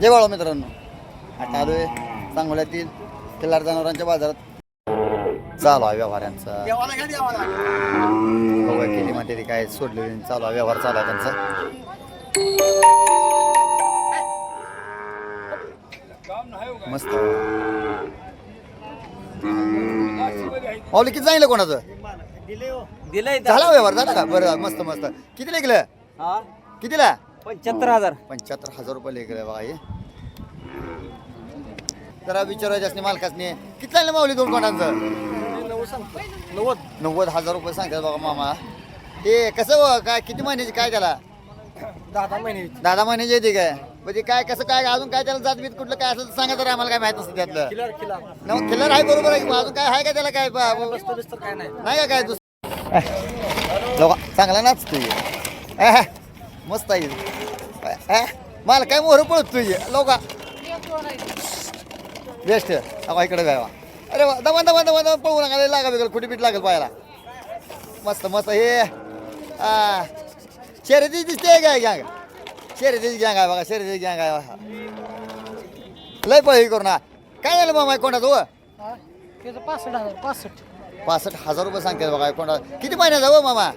जय बाळा मित्रांनो. आता आलोय सांगोल्यातील किल्लार जनावरांच्या बाजारात. चालू आहे व्यवहारांचा. बघूया किती काय सोडले चालू आहे व्यवहार चालू आहे त्यांचा. मस्त. किती सांगितलं कोणाचं? दिलंय झाला व्यवहार झाला का? बरं मस्त मस्त. किती लेखलं हा? कितीला? पंच्याहत्तर हजार. पंच्याहत्तर हजार रुपये लेकर बघा हे. जरा विचारायचं असणे मालकासने. किती माऊली दोन कोणाचं? नव्वद. नव्वद हजार रुपये सांगतात बघा मामा. ते कसं काय किती महिन्याची काय त्याला? दहा महिने दहा महिन्याची येते काय? म्हणजे काय कसं काय अजून काय त्याला जात बीत कुठलं काय असेल सांगा तर आम्हाला काय माहीत नसतं त्यातलं. नव खिल्लर आहे बरोबर आहे अजून काय आहे का त्याला काय नाही का काय दुसरं? चांगला नाच तू मस्त आहे. मला काय मोहर पळत तुझी? लोका. बेस्ट अबा इकडे काय अरे वा दमा दमा दमा दमा पळू नका. लागा वेगळं कुठे बीट लागेल पायाला मस्त मस्त. हे आ, शर्यती दिसते काय गँग शर्यतीची गँग आहे बघा शर्यतीची गँग आहे बघा. लय पळ हे करू ना काय झालं मामा हो त्याचं पासष्ट हजार पासष्ट. पासष्ट हजार रुपये सांगतात बघा कोणा किती महिन्याचा हो मामा?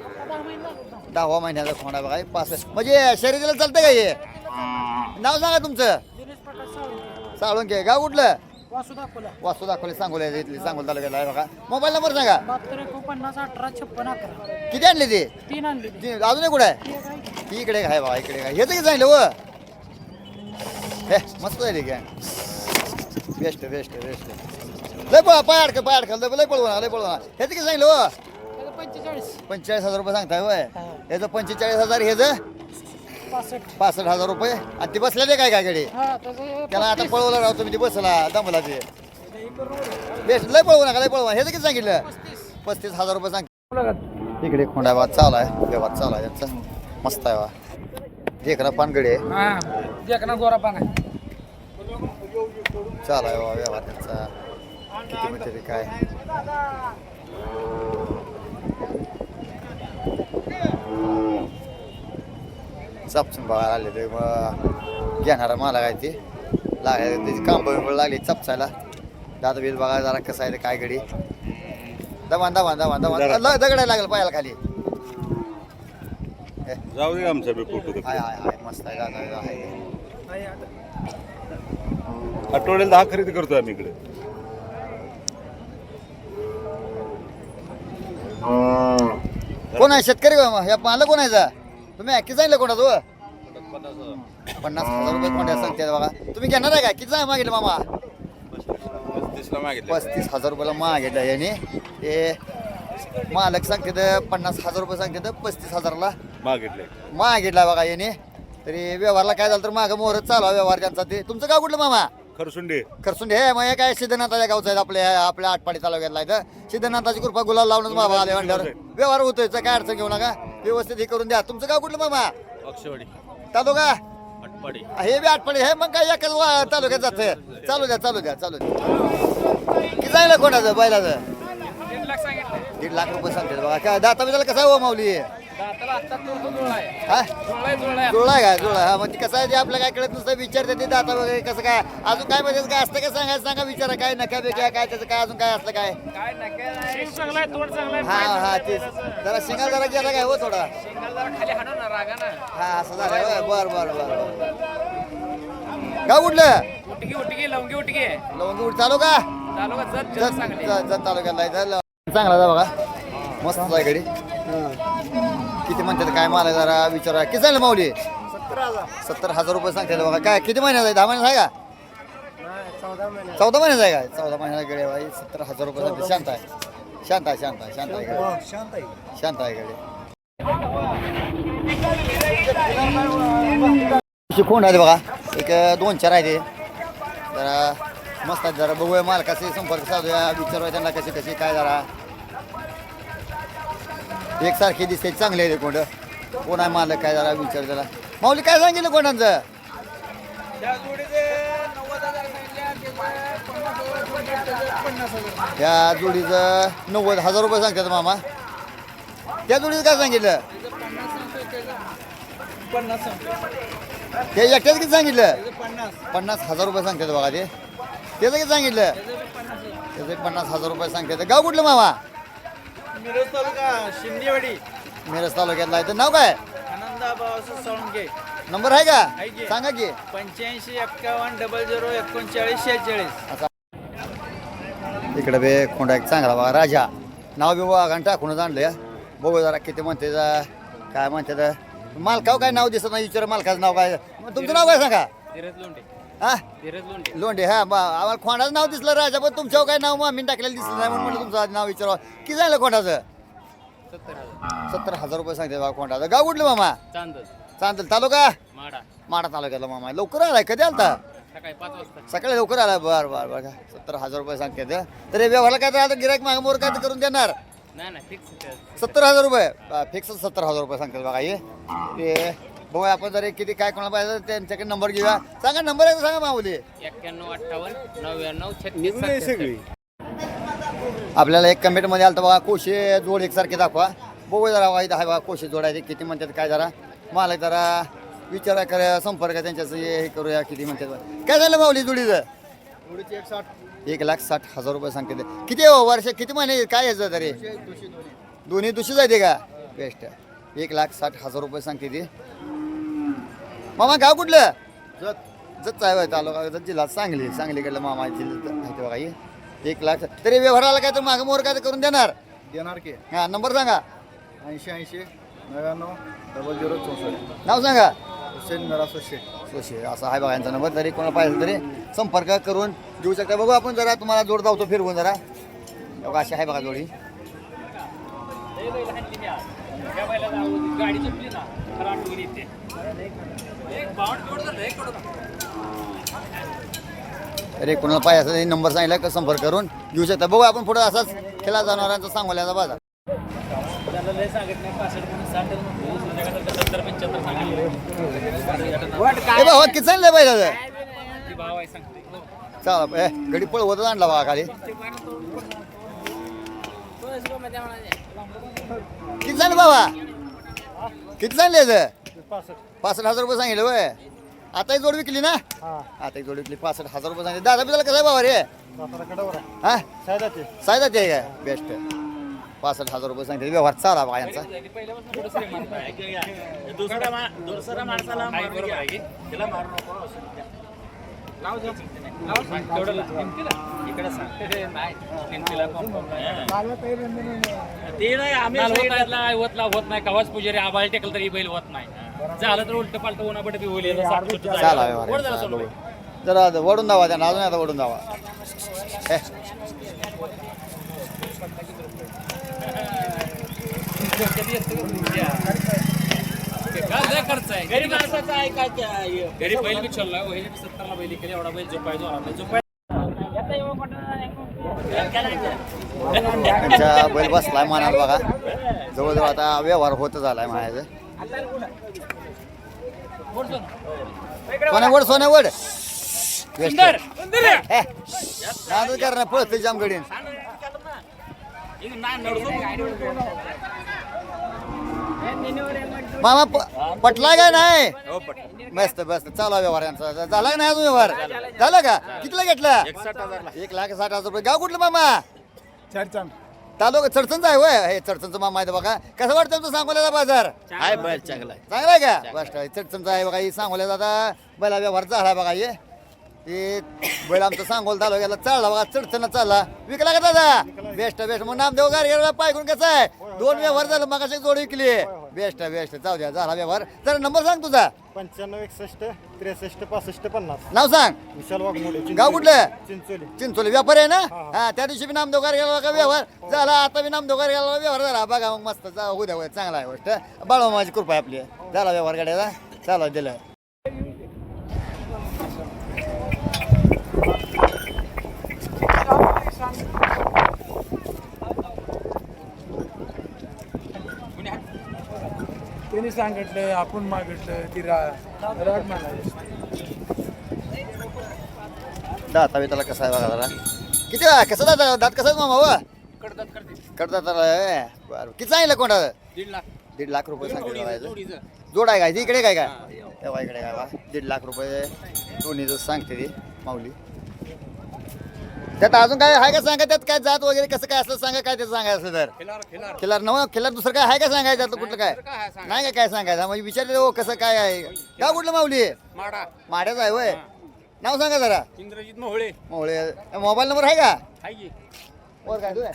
दहावा महिन्याचा खोंडा बघा हे पासष्ट म्हणजे शर्यतीला चालतं का हे? नाव सांगा तुमचं. सावंत साळुंके गाव कुठलं? वासू दाखवला. वास्तू दाखवले सांगोला इथली सांगोल तालुक्याला आहे बघा. मोबाईल नंबर सांगा. एकोणपन्नास अठरा छप्पन अकरा. किती आणले ते? तीन आणली ती. अजून कुठं आहे? ती इकडे आहे बघा इकडे काय हेच की सांगितलं व हे मस्त आहे काय बेस्ट बेस्ट बेस्ट. लय पळा पाय अडकल पाय अडकल. लय पळवा लय पळवा हेच की सांगितलं व त्याचं पंचेचाळीस. पंचेचाळीस हजार रुपये सांगताय वय हा. याचं पंचेचाळीस हजार ह्याचं पासष्ट. पासष्ट हजार रुपये? आणि ती बसल्या ते काय काय गाडी हा त्याचं त्याला आता पळवलं राव तुम्ही ते बसला दमला ते. बेस्ट लय पळवू नका लय पळवा. हे किती सांगितलं? पस्तीस. हजार रुपये सांग. इकडे खोंडाबाद चालू आहे व्यवहार चालू आहे त्यांचा मस्त आहे वा देखना पानगडी आहे. हा देखना गोरा पाना चालू आहे वा व्यवहार त्यांचा. किती म्हणते ते काय? चापसून बघायला आले ते मग घेणारा मला काय ते. लागायला त्याची कांब बिंब लागली चपसायला दादा बिल बघा जरा कसं आहे ते काय गडी दमान दमान दमान दमान ल- दगडायला लागेल पायाला खाली. जाऊ दे आमचा बी फोटो हाय हाय हाय. मस्त आहे दादा आहे आठवड्याला दहा खरेदी करतोय आम्ही इकडे. कोण आहे शेतकरी बा? या पाहिलं कोण आहे जा? तुम्ही अक्की सांगितलं कोणा तो पन्नास हजार रुपये कोणत्या सांगते बघा. तुम्ही घेणार आहे का? किती सांग मागितलं मामा? पस्तीसला मागितलं. पस्तीस हजार रुपयाला मागितलं याने. ते मालक सांगते तर पन्नास हजार रुपये सांगते तर पस्तीस हजारला मागितले. मागितला बघा याने. तरी व्यवहारला काय झालं तर मागं मोहरच चालू आहे व्यवहार त्यांचा ते. तुमचं गाव कुठलं मामा? खरसुंडे. खरसून हे मग हे काय सिद्धनाथाच्या गावचं आहे आपल्या आपल्या आटपाडी तालुक्यातला आहे तर सिद्धनाथाची कृपा गुलाल लावूनच बाबा आले म्हणल्यावर. व्यवहार होतोय काय अडचण घेऊ नका. व्यवस्थित हे करून द्या. तुमचं गाव कुठलं मामा? अक्षवाडी. तालुका? अटपाडी हे बी आटपाडी हे मग काय एकच वा- तालुक्यात जात चालू द्या चालू द्या चालू द्या. किती जायला कोणाचं बैलाचं? दीड लाख सांगितलं. दीड लाख रुपये सांगते बघा. काय दाता बिदाला कसा हो माऊली? दाताला आत्ता तो जुळला आहे. हा? जुळला आहे जुळला आहे जुळला का? जुळला हा ते कसं आहे ते आपलं काय कळत नुसतं. विचारते ते दाता वगैरे कसं काय? अजून काय म्हणजे काय असतं का सांगा सांगा विचारा. काय नका बेक्या काय त्याचं काय अजून काय असलं काय? काय नका चांगला आहे तोड चांगला आहे हा हा तेच. जरा शिंगाल जरा गेला काय हो थोडा? शेंगाला जरा खाली हाणू ना रागानं हा असं झालं. बर बर बर कुठलं उटकी उटकी लवंगी उटकी लवंगी उठ चालू का? चालू का? जत चांगली. तालुक्याला जा बघा. मस्त गाडी किती म्हणतात काय मला जरा विचारा. किती झालं माऊली? सत्तर हजार रुपये सांगतात बघा. काय किती महिन्यात आहे? दहा महिन्याचा आहे का? चौदा महिन्याचा आहे काय चौदा महिन्याला गाडी बाई. सत्तर हजार रुपये सांगते शांत आहे. शांत आहे शांत आहे शांत आहे गाडी शांत आहे गडे कोण आहे बघा? एक दोन चार आहे ते जरा मस्त आहेत. जरा बघूया मालकाचे संपर्क साधूया. विचारूया त्यांना कसे कसे काय जरा. एकसारखे दिसते चांगले आहे कोंड. कोण आहे मालक काय जरा विचार त्याला माऊली काय सांगितलं कोणाचं? त्या जोडीचं नव्वद हजार रुपये सांगतात मामा. त्या जोडीचं काय सांगितलं? ते एकट्याच किती सांगितलं? पन्नास. पन्नास हजार रुपये सांगतात बघा ते. त्याचं किती सांगितलं? त्याचे पन्नास हजार रुपये सांगतात. गाव कुठलं मामा? मिरज तालुका शिंदेवाडी. मिरज तालुक्यातला आहे तर नाव काय? आनंदा नंबर आहे आहे की. का सांगा की. पंच्याऐंशी एक्कावन्न डबल झिरो एकोणचाळीस शेहेचाळीस. इकडे बे कोंडा एक चांगला बघा राजा. नाव बी वाघान टाकूनच आणलं या. बघू जरा किती म्हणते जा, काय म्हणते मालकाव काय नाव दिसत नाही विचार मालकाचं नाव काय. मग तुमचं नाव काय सांगा? धीरज लोंढे. हा? धीरज लोंढे. लोंढे हा बा आम्हाला खोंडाचं नाव दिसलं राजा पण तुमच्यावर काय नाव मामीन टाकलेलं दिसलं नाही म्हणून म्हटलं तुमचं आधी नाव विचारावं. किती झालं खोंडाचं? सत्तर हजार. सत्तर हजार रुपये सांगते बा खोंडाचं. गाव कुठलं मामा? चांदल. चांदल तालुका? माडा. माडा तालुक्याला मामा. लवकर आलाय कधी आलता? सकाळी पाच वाजता. सकाळी लवकर आलाय बर बर बर. सत्तर हजार रुपये सांगते तर तरी व्यवहारला काय तर आता गिरायक मागे मोर काय तर करून देणार? नाही नाही फिक्स सत्तर हजार रुपये. फिक्स सत्तर हजार रुपये सांगतात बघा हे. ते बघूया आपण जरी किती काय कोणाला पाहिजे तर त्यांच्याकडे नंबर घेऊया. सांगा नंबर आहे सांगा माऊली. एक्क्याण्णव अठ्ठावन्न नव्याण्णव छत्तीस सत्याहत्तर. आपल्याला एक कमेंटमध्ये आलं बघा कोशे जोड एकसारखे दाखवा. बघू जरा बघा इथं आहे बघा कोशे जोडायचे किती म्हणतात काय जरा. मला जरा विचारा करा संपर्क त्यांच्याचं हे हे करूया किती म्हणतात. बघा. काय झालं माऊली जोडीचं? एक साठ. एक लाख साठ हजार रुपये सांगते किती आहे हो वर्ष किती महिने काय यायचं तरी? दोन्ही दुशी जाते का? बेस्ट. एक लाख साठ हजार रुपये सांगते ती. मामा गाव कुठलं? जत. जत आहे तालुका जत जिल्हा सांगली. सांगलीकडलं मामा जिल्ह्यात माहिती बघा हे. एक लाख. तरी व्यवहाराला काय तर मागं मोर काय तर करून देणार? देणार की. हा नंबर सांगा. ऐंशी ऐंशी नव्याण्णव डबल झिरो चौसष्ट. नाव सांगा. हुसेन मिरासो शेख सोशे असा आहे बघा यांचा नंबर. तरी कोणाला पाहिजे तरी संपर्क करून घेऊ शकता. बघू आपण जरा तुम्हाला जोड धावतो फिरवून जरा. बघा अशी आहे बघा जोडी. गाडी चुकली ना खरं आठवून येते. तरी कोणाला पाहिजे असेल तरी नंबर सांगितला का संपर्क करून? घेऊ शकता. बघू आपण पुढे असाच खेळा जनावरांचा सांगोल्याचा बाजार. ए भावा किती चाललंय पाहिजे ती भाव आहे सांगते. चला ए गडी पळवतच आणला बघा खाली. किती झालं बाबा? किती झाले पासष्ट. हजार रुपये सांगितले वय आता एक जोड विकली ना? आता एक जोड विकली पासष्ट हजार रुपये सांगितले. दादा बिदाला कसं आहे बाबा रे हा? सायदा ते काय बेस्ट. पासष्ट हजार रुपये सांगितले. व्यवहार चाला बघा यांचा. ते नाही, आम्ही होत नाही कवाच पुजारी आबाळ टेकल तरी बैल होत नाही. झालं तर उलट पालट होईल व्यवहार. जरा वडून दावा त्यांना अजून आता वडून दावा बैल बी चलला बी सत्तरला बैल केली एवढा बैल झोपाय जो आला झोपाय त्यांच्या बैल बसलाय मनात बघा. जवळजवळ आता व्यवहार होत झालाय म्हणायचं सोन्या वड सोन्या वड. सुंदर. हे, नादच कर ना पळते जामगडीन मामा पटला काय नाही? हो मस्त मस्त. चालू व्यवहार यांचा. झाला का नाही अजून व्यवहार? झाला का? कितीला घेतला? एक लाख साठ हजार रुपये. गाव कुठलं मामा? चारचांद तालुका चडचणचा आहे होय. हे चडचणचं मामा आहे बघा. कसं वाटतं तुमचं सांगोल्याचा बाजार? आहे बैल चांगला आहे. चांगला आहे का? बस चडचणचा आहे बघा. ही सांगोल्या आता बैला व्यवहार झाला बघा हे. ते बैल आमचं सांगोल तालुक्याला चालला बघा. चडचण चालला. विकला का दादा? Best best. मग नामदेव गारगेला पायकून कसं आहे? दोन व्यवहार झालं मग जोड विकली. बेस्ट बेस्ट जाऊ द्या झाला व्यवहार. जरा नंबर सांग तुझा. पंच्याण्णव एकसष्ट त्रेसष्ट पासष्ट पन्नास. नाव सांग. विशाल वाघमोडे गाव कुठलं? चिंचोली. चिंचोली. व्यापार आहे ना? हा. त्या दिवशी बी नामदेवकार गेला का व्यवहार? झाला आता बी नामदेवकार गेला व्यवहार झाला. बघा मग मस्त जा उद्या उद्या. चांगला आहे गोष्ट. बाळवा माझी कृपा आहे आपली. झाला व्यवहार गाड्याचा. चालू दिलं. त्यांनी सांगितलं आपण मागितलं ती रा राग म्हणाली. दाता त्याला कसा आहे बघा जरा. किती आहे? कसं दात दात कसं आहे मामा वा कडतात करते. कडदात बरं. किती सांगितलं कोणाचं दीड लाख. दीड लाख रुपये सांगितलं. जोडीचं. जोड आहे काय? ती इकडे काय? काय? तेव्हा इकडे काय बा? दीड लाख रुपये दोन्हीचं सांगते ती माऊली. त्यात अजून काय आहे का सांगा? त्यात काय जात वगैरे कसं काय असलं सांगा काय त्याचं सांगायचं असलं तर? खिलार नव खिलार दुसरं काय आहे का सांगायचं त्यातलं कुठलं काय? नाही का काय सांगायचं? म्हणजे विचारले हो कसं काय आहे? का कुठलं माऊली? माडा. माड्याचं आहे होय. नाव सांगा जरा. इंद्रजित मोहळे. मोहळे. मोबाईल नंबर आहे का? वर काय आहे?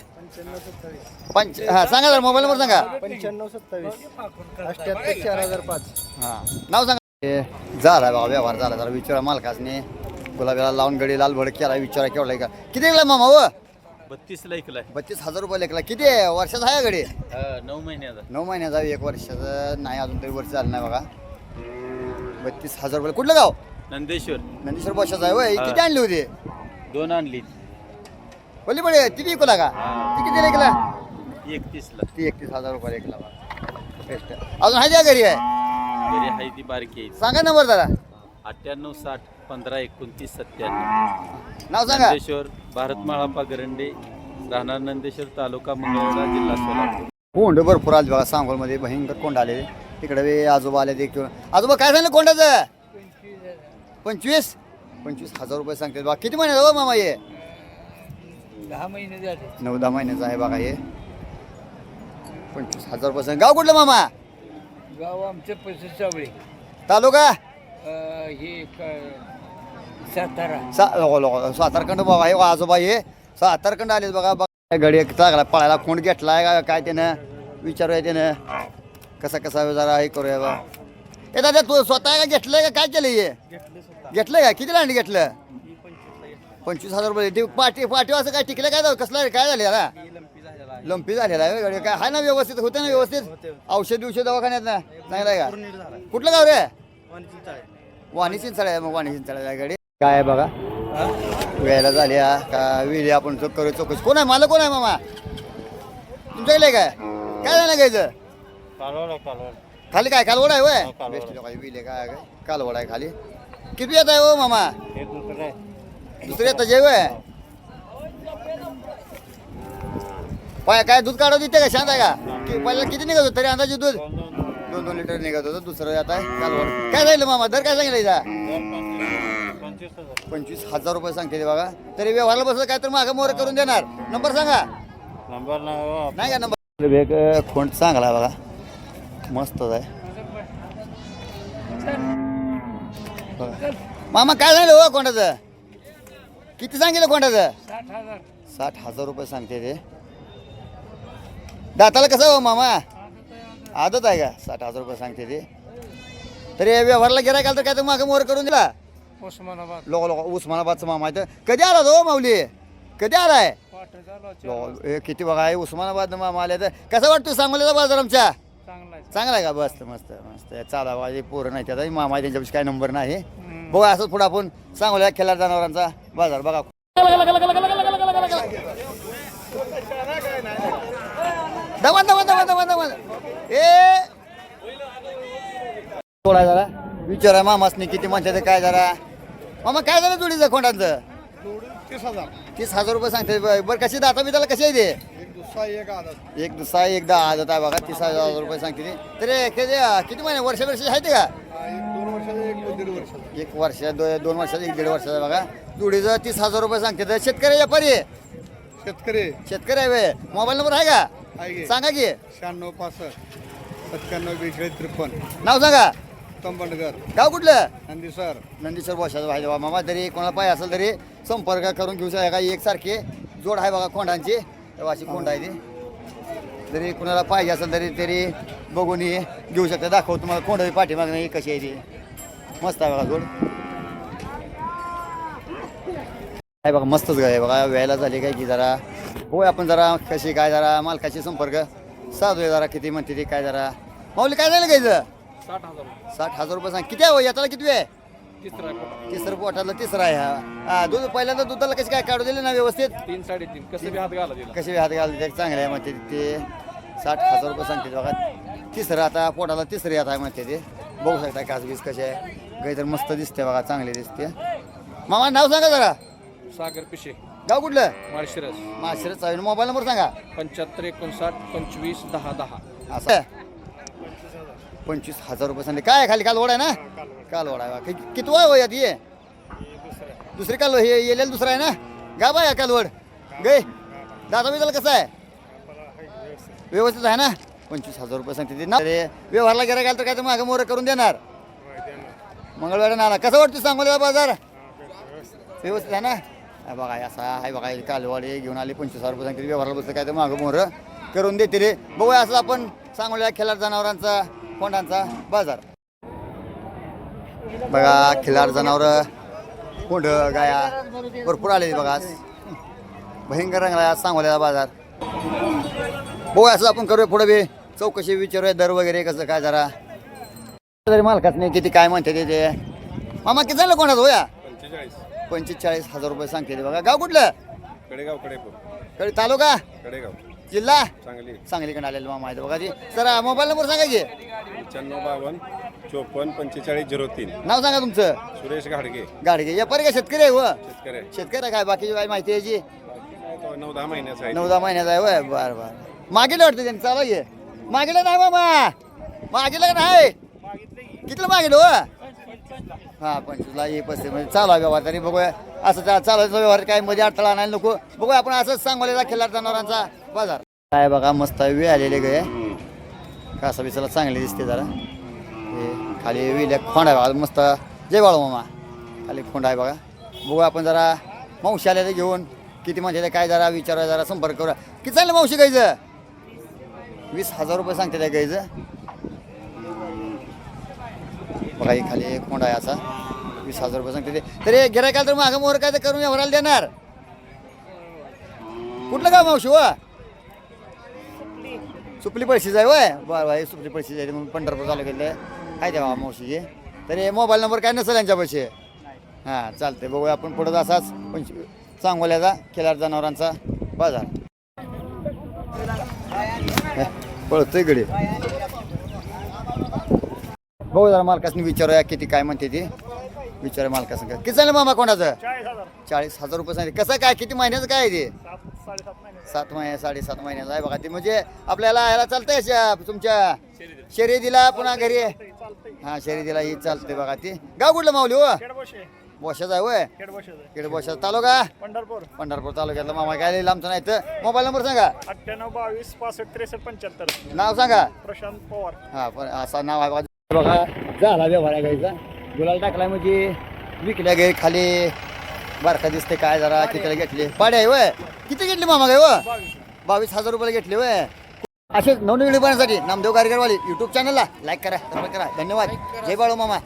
पंच हा सांगा जरा मोबाईल नंबर सांगा. पंच्याण्णव सत्तावीस. अठ्ठ्याहत्तर चार हजार पाच. हा. नाव सांगा. झाला बाबा व्यवहार झाला जरा विचारा मालकासने. गुलाबीला लावून गडी लाल भडक केला विचारा केवढा का किती गेला मामा व बत्तीस ला ऐकलाय बत्तीस हजार रुपये लेखला. किती आहे? वर्षाचा आहे गडी? नऊ महिन्याचा नऊ महिन्याचा एक वर्षाचं नाही अजून तरी वर्ष झालं नाही बघा. बत्तीस हजार रुपये. कुठलं गाव? नंदेश्वर. नंदेश्वर वर्षाचा आहे होय. किती आणली होती? दोन आणली. बोली बडे ती विकला का? ती किती लेखला? एकतीस ला ती एकतीस हजार रुपये लेखला बघा. बेस्ट. अजून आहे त्या घरी आहे? घरी हाय ती बारकी आहे. सांगा नंबर जरा. अठ्ठ्याण्णव साठ. पंधरा एकोणतीस सत्त्याण्णव. नाव सांगा. नंदेश्वर भारतमाळा पागरंडे राहणार नंदेश्वर तालुका मंगळवेढा जिल्हा सोलापूर. कोंड भरपूर आले बघा सांगोलमध्ये भयंकर कोंड आले. तिकडे बी आजोबा आले ते किंवा आजोबा काय सांगितलं कोंडाचं? पंचवीस. पंचवीस हजार रुपये सांगते बघा किती महिन्याचा हो मामा ये दहा महिने झाले. नऊ दहा महिन्याचा आहे बघा हे. पंचवीस हजार रुपये सांग. गाव कुठलं मामा? गाव आमचं पैसे चावळे तालुका हे सातारा. सा सातारखंड बाबा हे आजोबा हे सातारखंड आले बघा बघा गडी चांगला पळायला कोंड घेतलाय का काय त्यानं विचारूया त्यानं. कसा कसा जरा हे करूया बा. ए दादा तू स्वतः का घेतलंय का काय केलं हे? घेतलंय का? किती लांडी घेतलं? पंचवीस हजार रुपये. ते पाठी पाठी असं काय टिकलं काय? झालं? कसलं? काय झालं याला? लंपी झालेला आहे. गाडी काय आहे ना व्यवस्थित? होते ना व्यवस्थित? औषध बिवषध दवाखान्यात ना? चांगलं आहे का? कुठलं गाव रे? वाणी चिंचाळे. आहे मग वाणी चिंचाळे आहे गाडी काय आहे बघा? वेळेला झाल्या का विली आपण चौक करू चौकशी. कोण आहे? मला कोण आहे मामा? तुमच्याकडे काय? काय झालं घ्यायचं खाली काय? कालवड आहे वय बेस्ट लोक विले काय काय? कालवड आहे खाली. किती येत आहे हो मामा? दुसरे येतं जेव आहे पाय काय दूध काढत देते का? शांत आहे का? कि पहिला किती निघत होतं तरी अंदाजे दूध? दोन दोन लिटर निघत होतं दुसरं आता आहे कालवड. काय झालं मामा? दर काय सांगितलं हिचा? पंचवीस हजार रुपये सांगते ते बघा. तरी व्यवहारला बसलं काय तर मागं मोर करून देणार. नंबर सांगा. नंबर नाही का नंबर? एक खोंड चांगला बघा. मस्तच आहे. मामा काय झालं हो कोंडाचं? किती सांगितलं कोंडाचं? साठ हजार साठ हजार रुपये सांगते ते. दाताला कसं हो मामा? आदत आहे का? साठ हजार रुपये सांगते ते. तरी व्यवहारला गिरायकाल तर काय तर मागं मोर करून दिला. उस्मानाबाद. लोक लोक उस्मानाबादचं मामा आहे तर कधी आला तो माऊली? कधी आलाय? पाठ झाला लोक हे किती बघा हे उस्मानाबाद मामा आले तर कसं वाटतं सांगोल्याचा बाजार आमच्या? चांगला आहे. चांगला आहे का? मस्त मस्त मस्त. चाला हे पोरं नाही त्याचा मामा आहे त्यांच्यापाशी काय नंबर नाही. बघा असंच पुढे आपण सांगोल्या खेळार जनावरांचा बाजार. बघा. दमन दमन दमन दमन दमन ए! थोडा जरा. विचारा मामासनी किती म्हणते काय जरा. मामा काय झालं जोडीचं खोंडांचं? तीस हजार. तीस हजार रुपये सांगते. बरं कशी दाता बिताला कशी आहे ते? एक दुसरा एक आदत. एक दुसरा एकदा आदत आहे बघा तीस हजार रुपये सांगते ती. तरी किती किती महिने वर्ष वर्ष आहे ते का? एक दोन वर्षाचा एक दीड वर्षाचा. एक वर्ष दो- दोन वर्षाचं एक दीड वर्षाचं बघा. जुडीचं तीस हजार रुपये सांगते तर शेतकरी व्यापारी आहे. शेतकरी. शेतकरी आहे. मोबाईल नंबर आहे का? आहे की? सांगा की. शहाण्णव पासष्ट सत्त्याण्णव बेचाळीस त्रेपन्न. नाव सांगा. तंबंडकर गाव कुठलं? नंदी सर नंदीश्वर बोशाचं पाहिजे बा मामा तरी कोणाला पाहिजे असेल तरी संपर्क करून घेऊ शकता. का एकसारखे जोड आहे बघा कोंडांची. तेव्हा अशी कोंड आहे ती. जरी कुणाला पाहिजे असेल तरी तरी बघून हे घेऊ शकता. दाखव तुम्हाला कोंड पाठीमागणं ही कशी आहे ती. मस्त आहे बघा जोड. आहे बघा मस्तच गाय बघा. वेळेला झाली काय की जरा. होय आपण जरा कशी काय जरा मालकाशी संपर्क साधूया जरा. किती म्हणते ती काय जरा. माऊली काय झालं घ्यायचं साठ हजार साठ हजार रुपये सांग. किती आहे हो? याच्याला किती आहे? तिसरा तिसरं पोटाला तिसरा आहे हा. हा दूध पहिल्यांदा दुधाला कशी काय काढू दिले ना व्यवस्थित? तीन साडेतीन. कसं बी हात घाला कसे हात घालते चांगले आहे म्हणते ते. साठ हजार रुपये सांगते बघा. तिसरं आता पोटाला तिसरे हात आहे म्हणते ते. बघू शकता कासबीस कसे आहे. गाई तर मस्त दिसते बघा चांगले दिसते. मामा नाव सांगा जरा. सागर पिशे. गाव कुठलं? माळशिरस. माशिरच आहे. मोबाईल नंबर सांगा. पंच्याहत्तर एकोणसाठ पंचवीस दहा दहा. असं पंचवीस हजार रुपये सांगते काय आहे खाली? कालवड आहे ना? कालवड आहे बा. कि- किती वय यात ये दुसरी काल हे येलेलं दुसरं आहे ना? गा बा या कालवड गे दादा बिदाला कसं आहे? व्यवस्थित. आहे ना? पंचवीस हजार रुपये सांगते ते ना अरे व्यवहारला गेला गेला तर काय तर मागं मोरं करून देणार. मंगळवार नाला. कसं वाटतं सांगोला बाजार? व्यवस्थित आहे ना? हा बघा हे असा आहे बघा हे कालवाडी घेऊन आले पंचवीस हजार रुपये सांगते व्यवहारला बसतं काय तर मागं मोरं करून देते रे बघूया असं आपण सांगोल्या खिलार जनावरांचा कोंडांचा बाजार. बघा खिलार जनावर कोंड गाया भरपूर आले बघा आज. भयंकर रंगला सांगोल्याचा बाजार. बघूया असं आपण करूया पुढे बी. चौकशी विचारूया दर वगैरे कसं काय जरा. तरी मालकाच नाही किती काय म्हणते ते ते. मामा किती झालं कोणाचं होया पंचेचाळीस. हजार रुपये सांगते बघा. गाव कुठलं? कडेगाव कडेपूर. कडे तालुका? कडेगाव. जिल्हा? सांगली. सांगलीकडे आलेलं मामा आहे तो बघा जी सर मोबाईल नंबर सांगा की. पंच्याण्णव बावन्न चोपन्न पंचेचाळीस झिरो तीन. नाव सांगा तुमचं. सुरेश घाडगे. गाडी घे व्यापारी का शेतकरी आहे व? शेतकरी आहे. शेतकरी आहे काय? बाकीची काय माहिती आहे याची तो नऊ दहा महिन्याचा आहे. नऊ दहा महिन्याचा आहे वय? बर बर. मागितलं वाटतं त्यांनी? चालू आहे मागितलं नाही मामा. मागितलं का नाही? कितीला मागितलं हो हा पंचवीसला ये पस्तीस म्हणजे चालू आहे व्यवहार तरी बघूया. असं त्या चालू व्यवहार काय मध्ये अडथळा आणायला नको. बघूया आपण असंच सांगवलेला खिल्लार जनावरांचा बाजार. काय बघा मस्त वेळ आलेले गे कासा बिसाला चांगली दिसते जरा. हे खाली विल्या खोंड आहे बघा मस्त. जय बाळू मामा. खाली खोंड आहे बघा. बघूया आपण जरा मावशी आले घेऊन. किती म्हणजे काय जरा विचारा जरा संपर्क करूया. किती चाललं मावशी गायचं वीस हजार रुपये सांगते त्या गायचं बघा खाली कोंड आहे असा. वीस हजार रुपये सांगते ते. तरी गिरायकाला तर मागं मोहर काय तर करून व्यवहाराला देणार. कुठलं गाव मावशी व सुपली पैशी जाय वय बरं भाई सुपली पळशीच जाय म्हणून पंढरपूर चालू केले काय द्यावा मावशीचे? तरी मोबाईल नंबर काय नसेल यांच्या पैसे. हां चालते बघूया आपण पुढं असाच. पंचवी सांगोल्याचा खिलार जनावरांचा बाजार. पळतोय गडी. बघू जरा मालकासनी विचारूया किती काय म्हणते ती. विचारूया मालका सांगा किती झालं मामा कोणाचं? चाळीस हजार रुपये सांगितले. कसं काय? किती महिन्याचं काय आहे ते? सात महिने साडेसात महिन्याचं आहे बघा ते. म्हणजे आपल्याला ह्याला चालतंय तुमच्या शर्यतीला पुन्हा घरी? हा शर्यतीला ही चालते बघा ती. गाव कुठलं माऊली हो? बोशाचा आहे वय इकडे बोशा तालुका? पंढरपूर. पंढरपूर तालुक्यातला. मामा काय लिहिलं आमचं नाही तर मोबाईल नंबर सांगा. अठ्ठ्याण्णव बावीस पासष्ट त्रेसष्ट पंच्याहत्तर. नाव सांगा. प्रशांत पवार. हा पण असा नाव आहे बघा झाला व्यवहार गाईचा. गुलाल टाकलाय म्हणजे विकल्या गाई खाली. बारका दिसते काय जरा कितीला घेतली? पाडे आहे वय. किती घेतली मामा गाय व बावीस हजार रुपयाला घेतली वय. असेच नवनवीन पाहण्यासाठी नामदेव गारगरवाली युट्यूब चॅनलला लाईक करा सबस्क्राईब करा. धन्यवाद. जय बाळू मामा.